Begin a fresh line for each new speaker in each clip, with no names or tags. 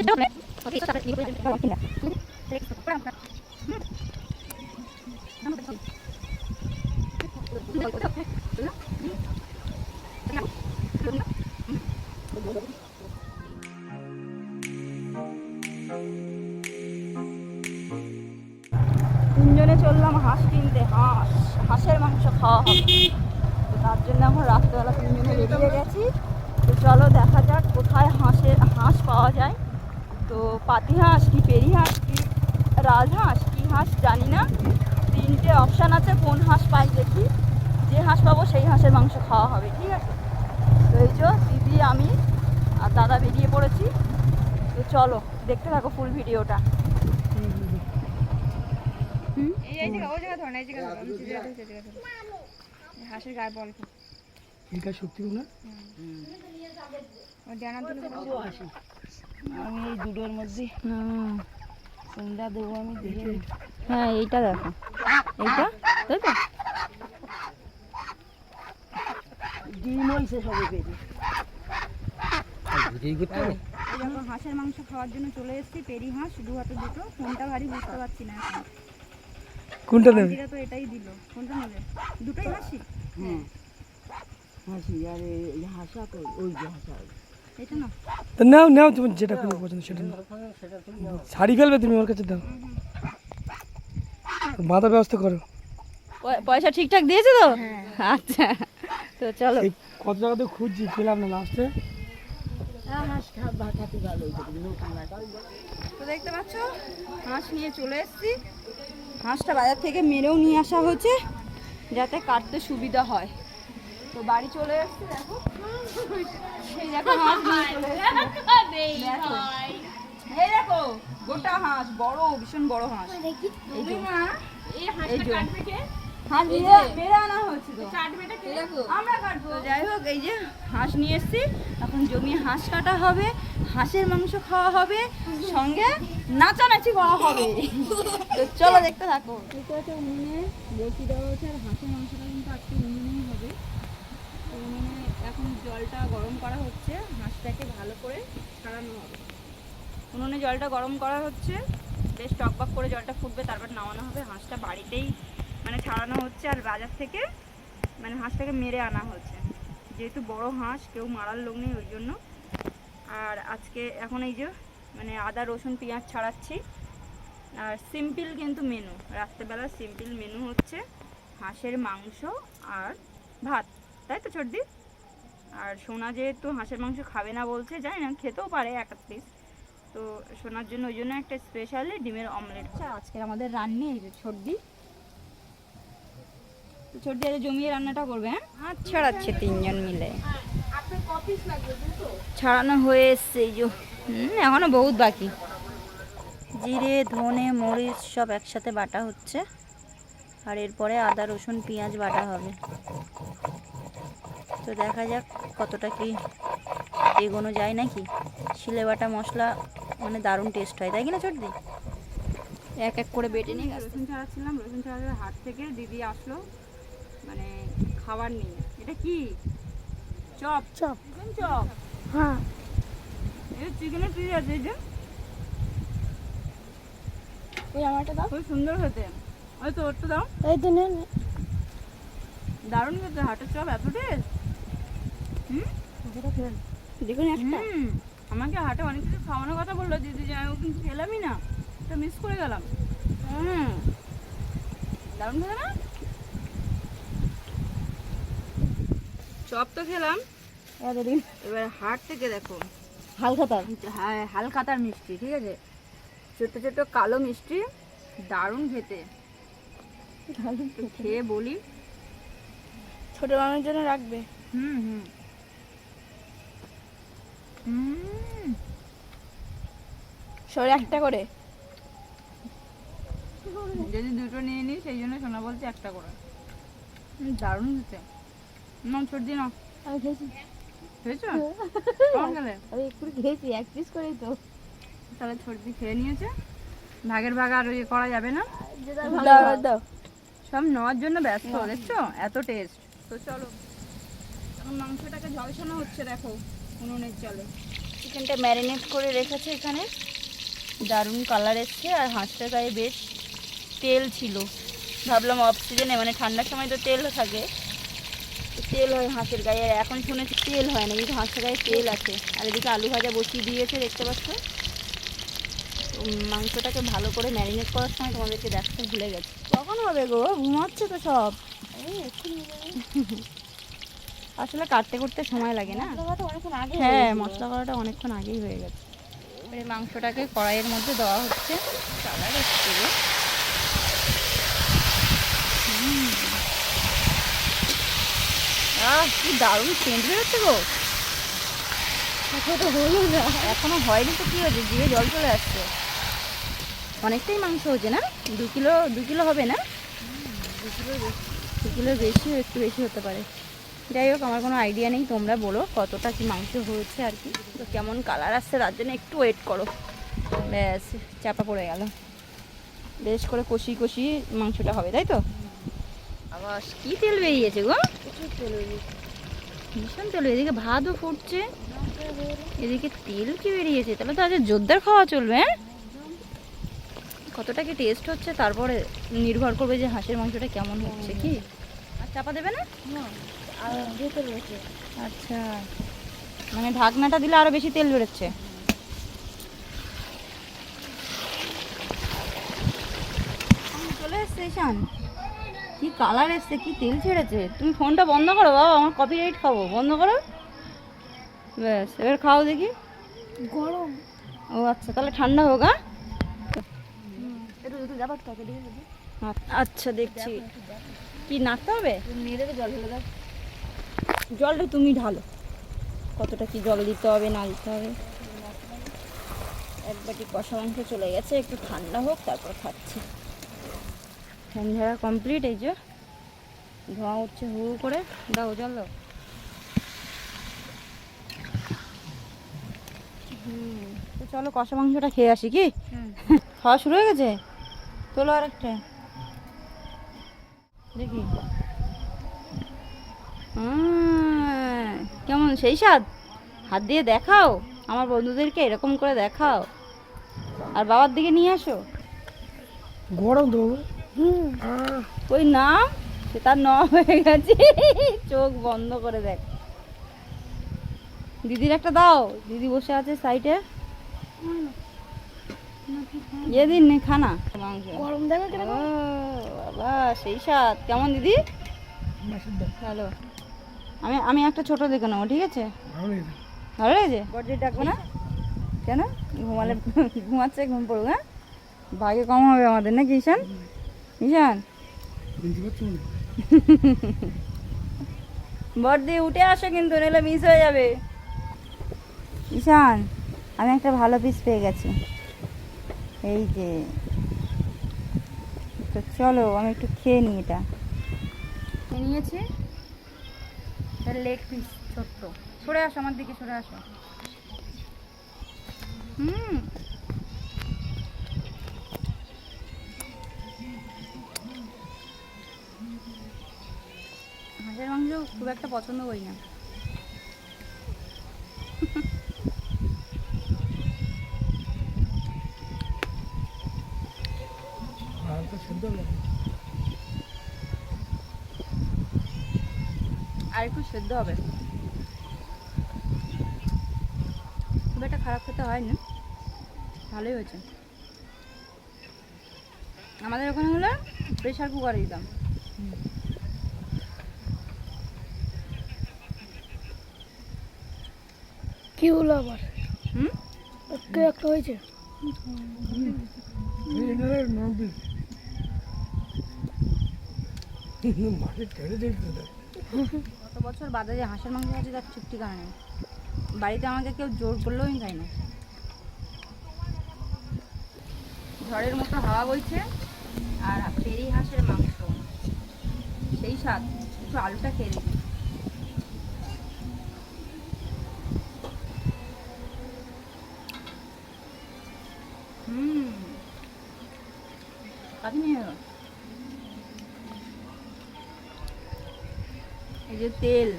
তিনজনে চললাম হাঁস কিনতে। হাঁস, হাঁসের মাংস খাওয়া হবে। তো তার জন্য এখন রাত্রেবেলা তিনজনে বেরিয়ে গেছি। তো চলো দেখা যাক কোথায় হাঁসের, হাঁস পাওয়া যায়। তো পাতি হাঁস কি পেরি হাঁস কি রাজহাঁস কি হাঁস জানি না। তিনটে অপশান আছে, কোন হাঁস পাই দেখি। যে হাঁস পাবো সেই হাঁসের মাংস খাওয়া হবে, ঠিক আছে? তো এই যে দিদি, আমি আর দাদা বেরিয়ে পড়েছি। তো চলো, দেখতে থাকো ফুল ভিডিওটা
এই এই জায়গা ওই জায়গা ধর না এই জায়গা ধর আমি জায়গা ধরছি, জায়গা ধর হাঁসের গায়ে বল
না
ও
আমি এই দুটোর মধ্যে কোনটা দেবো আমি দেখে
হ্যাঁ এইটা দেখো এইটা তাই তো
ডিম হয়েছে সবে পেটে
এই করতে হবে
হাঁসের মাংস খাওয়ার জন্য চলে এসেছি পেরি হাঁস দু হাতে দুটো কোনটা ভারী বুঝতে পারছি না এখন
কোনটা নেবে
তো এটাই দিল। কোনটা নেবে? দুটোই হাসি
হ্যাঁ। হাসি আর এই- হাসা তো ওই যে হাসা।
এটা না
তো নাও নাও তুমি যেটা কোনো পছন্দ সেটা নাও। শাড়ি ফেলবে তুমি ওর কাছে দাও। মাথা ব্যবস্থা করো।
পয়সা ঠিকঠাক দিয়েছে তো? আচ্ছা তো চলো।
কত জায়গাতে খুঁজছি পেলাম না লাস্টে
তুমি
তো দেখতে পাচ্ছ হাঁস নিয়ে চলে এসেছি। হাঁসটা বাজার থেকে মেরেও নিয়ে আসা হচ্ছে যাতে কাটতে সুবিধা হয়। তো বাড়ি চলে এসছে দেখো। হাঁস। এই গোটা হাঁস বড় ভীষণ বড় হাঁস। এই যাই হোক এই যে হাঁস নিয়ে এসেছি। এখন জমিয়ে হাঁস কাটা হবে হাঁসের মাংস খাওয়া হবে সঙ্গে নাচানাচি করা হবে। তো চলো দেখতে থাকো।
এটা হচ্ছে উনুনে বসি দেওয়া হচ্ছে আর হাঁসের মাংসটা কিন্তু আজকে উনুনেই হবে। উনুনে এখন জলটা গরম করা হচ্ছে হাঁসটাকে ভালো করে ছাড়ানো হবে।
উনুনে জলটা গরম করা হচ্ছে বেশ টকবক করে জলটা ফুটবে তারপর নামানো হবে। হাঁসটা বাড়িতেই মানে ছাড়ানো হচ্ছে আর বাজার থেকে মানে হাঁসটাকে মেরে আনা হচ্ছে। যেহেতু বড় হাঁস, কেউ মারার লোক নেই ওই জন্য। আর আজকে এখন এই যে মানে আদা, রসুন, পেঁয়াজ ছাড়াচ্ছি। আর সিম্পল কিন্তু মেনু। রাত্রেবেলা সিম্পল মেনু হচ্ছে হাঁসের মাংস আর ভাত। তাই তো ছোটদি আর সোনা যেহেতু হাঁসের মাংস খাবে না বলছে, জানি না, খেতেও পারে এক পিস। তো সোনার জন্য ওই জন্য একটা স্পেশালি ডিমের অমলেট আচ্ছা আজকে আমাদের রান্নি এই যে ছোটদি তো ছোটদি জমিয়ে রান্নাটা করবে হ্যাঁ? হাত ছাড়াচ্ছে তিনজন মিলে। ছাড়ানো হয়ে এসছে এই যে হুম, এখনও বহুত বাকি। জিরে ধনে মরিচ সব একসাথে বাটা হচ্ছে। আর এরপরে আদা রসুন পেঁয়াজ বাটা হবে। তো দেখা যাক কতটা কি এগোনো যায় নাকি। শিলে বাটা মশলা মানে দারুণ টেস্ট হয় তাই কি না চটদি এক এক করে বেটে নিয়ে রসুন ছাড়াচ্ছিলাম রসুন ছাড়াতে হাত থেকে দিদি আসলো। মানে খাবার নিয়ে এটা কি? চপ।
চপ।
চপ?
হ্যাঁ।
এটা চিকেনের পিস আছে এই যে?
ওই আমারটা দাও।
খুব সুন্দর খেতে। ওই তো ওরটা দাও।
এই তো নেন
দারুণ খেতে হাটের চপ এত টেস্ট হুম
দেখুন একটা।
আমাকে হাটে অনেক কিছু খাওয়ানোর কথা বলল দিদি যে আমি কিন্তু খেলামই না। তো মিস করে গেলাম। হুম। দারুণ খেতে না? চপ তো খেলাম।
এতদিন।
এবার হাট থেকে দেখো।
হালকা তার
হ্যাঁ হালকাতার মিষ্টি ঠিক আছে? ছোট্ট ছোট্ট কালো মিষ্টি দারুণ খেতে। খেয়ে বলি।
ছোট মানুষের জন্য রাখবে।
হুম হুম। হুম।
সরে একটা করে।
যদি দুটো নিয়ে নিই সেই জন্য সোনা বলছে একটা করে। দারুণ হচ্ছে নাম সর্দি নাও
আমি খেয়েছি।
খেয়েছো? কেমন গেলে?
আমি একটু খেয়েছি এক পিস করেই তো।
তাহলে সর্দি খেয়ে নিয়েছে।
ভাগের ভাগ আর ইয়ে করা যাবে না। সব নেওয়ার জন্য ব্যস্ত দেখছ? এত টেস্ট তো চলো। এখন মাংসটাকে ঝলসানো হচ্ছে দেখো উনুনের জলে।
চিকেনটা ম্যারিনেট করে রেখেছে এখানে। দারুণ কালার এসছে আর হাঁসটার গায়ে বেশ তেল ছিল। ভাবলাম অফ সিজনে মানে ঠান্ডার সময় তো তেল থাকে। তেল হয় হাঁসের গায়ে। এখন শুনেছি তেল হয় না কিন্তু হাঁসের গায়ে তেল আছে। আর এদিকে আলু ভাজা বসিয়ে দিয়েছে দেখতে পাচ্ছ? মাংসটাকে ভালো করে ম্যারিনেট করার সময় তোমাদেরকে দেখাতে ভুলে গেছে। কখন হবে গো? ঘুমাচ্ছে তো সব। আসলে কাটতে করতে সময় লাগে না। হ্যাঁ মশলা করাটা অনেকক্ষণ আগেই হয়ে গেছে। এবারে মাংসটাকে কড়াইয়ের মধ্যে দেওয়া হচ্ছে। কালার এসছে গো। হুম। আহ কি দারুণ সেন্ট বেরোচ্ছে গো। এখনও হয়নি তো কি হয়েছে? জিভে জল চলে আসছে। অনেকটাই মাংস হয়েছে না? দু কিলো দু কিলো হবে না? দু কিলোর বেশি একটু বেশি হতে পারে। যাই হোক আমার কোনো আইডিয়া নেই তোমরা বলো কতটা কি মাংস হয়েছে আর কি। তো কেমন কালার আসছে তার জন্য একটু ওয়েট করো। ব্যাস চাপা পড়ে গেল। বেশ করে কষি কষি মাংসটা হবে তাই তো? আবার কি তেল বেরিয়েছে গো? ভীষণ তেল, এদিকে ভাতও ফুটছে। এদিকে তেল কি বেরিয়েছে? তাহলে তো আজ জোরদার খাওয়া চলবে হ্যাঁ? কতটা কি টেস্ট হচ্ছে তারপরে নির্ভর করবে যে হাঁসের মাংসটা কেমন হচ্ছে কি? আর চাপা দেবে না? আচ্ছা মানে ঢাকনাটা দিলে আরও বেশি তেল বেরোচ্ছে। চলে এসছে ঈশান। কি কালার এসছে কি তেল ছেড়েছে? তুমি ফোনটা বন্ধ করো বাবা আমার কপি রাইট খাব। বন্ধ করো? ব্যাস এবার খাও দেখি।
গরম।
ও আচ্ছা তাহলে ঠান্ডা হোক হ্যাঁ? আচ্ছা দেখছি। কি নাড়তে হবে?
জল ঢেলে দাও।
জলটা তুমি ঢালো। কতটা কি জল দিতে হবে না দিতে হবে? এক বাটি কষা মাংস চলে গেছে একটু ঠান্ডা হোক তারপর খাচ্ছি। ফ্যান ঝাড়া কমপ্লিট এই যে ধোঁয়া উঠছে হু হু করে। দাও জল দাও। হুম তো চলো কষা মাংসটা খেয়ে আসি কি? খাওয়া শুরু হয়ে গেছে? তোলো আর একটা দেখি কেমন? সেই স্বাদ? হাত দিয়ে দেখাও। আমার বন্ধুদেরকে এরকম করে দেখাও। আর বাবার দিকে নিয়ে আসো।
গরম তো
ওই নাম সে তার ন হয়ে গেছে। চোখ বন্ধ করে দেখ। দিদির একটা দাও। দিদি বসে আছে সাইডে। ইয়ে দিন নে খানা মাংস।
গরম দেবে
বাবা সেই স্বাদ। কেমন দিদি? ভালো। আমি আমি একটা ছোট দেখে নেব ঠিক আছে? ভালো লেগেছে বডি ডাকবো না? কেন? ঘুমালে ঘুমাচ্ছে ঘুম পড়ুক হ্যাঁ? ভাগে কম হবে আমাদের নাকি ঈশান? ঈশান বড়দি উঠে আসো কিন্তু নাহলে মিস হয়ে যাবে। ঈশান আমি একটা ভালো পিস পেয়ে গেছি। এই যে, তো চলো, আমি একটু খেয়ে নিই এটা। নিয়েছি? লেগ পিস ছোট্ট। সরে আসো, আমার দিকে সরে আসো। হুম। হাঁসের মাংস খুব একটা পছন্দ করি না। আর একটু সেদ্ধ হবে। খুব একটা খারাপ খেতে হয় না ভালোই হয়েছে। আমাদের ওখানে হলে প্রেশার কুকারে দিতাম।
কি হলো আবার?
হুম?
কে একটা হয়েছে?
গত বছর বাদে যে হাঁসের মাংস আছে তার ঠিক ঠিকানা নেই বাড়িতে আমাকে কেউ জোর করলেও আমি খাই না। ঝড়ের মতো হাওয়া বইছে আর ফেরি হাঁসের মাংস। সেই স্বাদ। একটু আলুটা খেয়ে দেখি হুম এই যে তেল।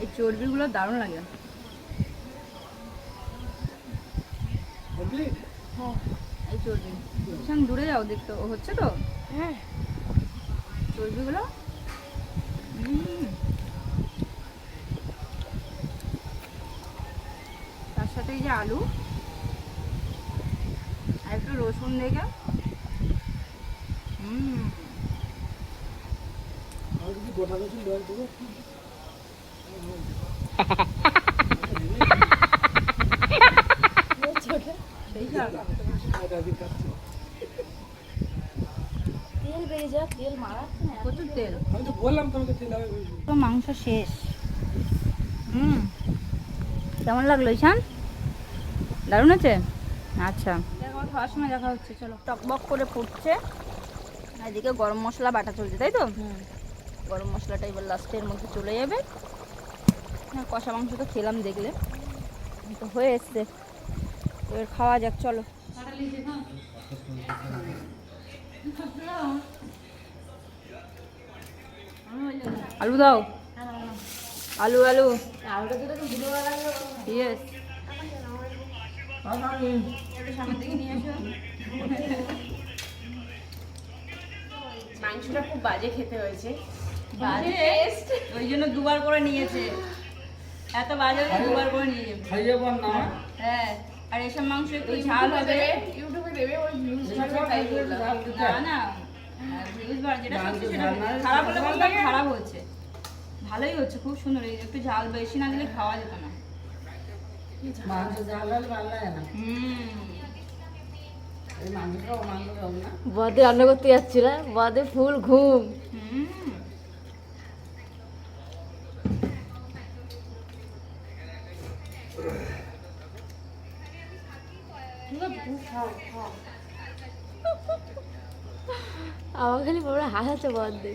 এই চর্বিগুলো দারুণ লাগে। এই চর্বি। ভীষণ দূরে যাও দেখতে ও হচ্ছে তো?
হ্যাঁ।
চর্বিগুলো? তার সাথে এই যে আলু। আর একটু রসুন দেখে হুম সেই স্বাদ।
তেল বেরিয়ে যাক তেল মারাচ্ছে না
প্রচুর তেল
আমি তো বললাম তোমাকে তেল হবে বলছি।
তো মাংস শেষ হুম কেমন লাগল ঈশান দারুণ আছে আচ্ছা সময় দেখা হচ্ছে চলো টকবক করে ফুটছে এদিকে গরম মশলা বাটা চলছে, তাই তো? গরম মশলাটা এবার লাস্টের মধ্যে চলে যাবে। হ্যাঁ কষা মাংস তো খেলাম দেখলে। তো হয়ে এসছে। এবার খাওয়া যাক, চলো। আলু দাও। আলু আলু।
মাংসটা খুব বাজে খেতে হয়েছে।
ওই জন্য দুবার করে নিয়েছে। এত বাজে দুবার করে নিয়ে যাবে।
খাইয়ে বল না
হ্যাঁ? আর এসব মাংস একটু ঝাল হবে।
ইউটিউবে দেবে ওই ভিউজ
না না। ভিউজ বার যেটা খারাপ হলে বলতাম খারাপ হচ্ছে। ভালোই হচ্ছে খুব সুন্দর। এই একটু ঝাল বেশি না দিলে খাওয়া যেত না।
মাংস ঝাল হলে ভালো লাগে না।
হুম।
এই মাংসটাও মাংস খাব না। বাদে রান্না করতে যাচ্ছি না বাদে ফুল ঘুম। আমার খালি বড় হাসাচ্ছে বাদে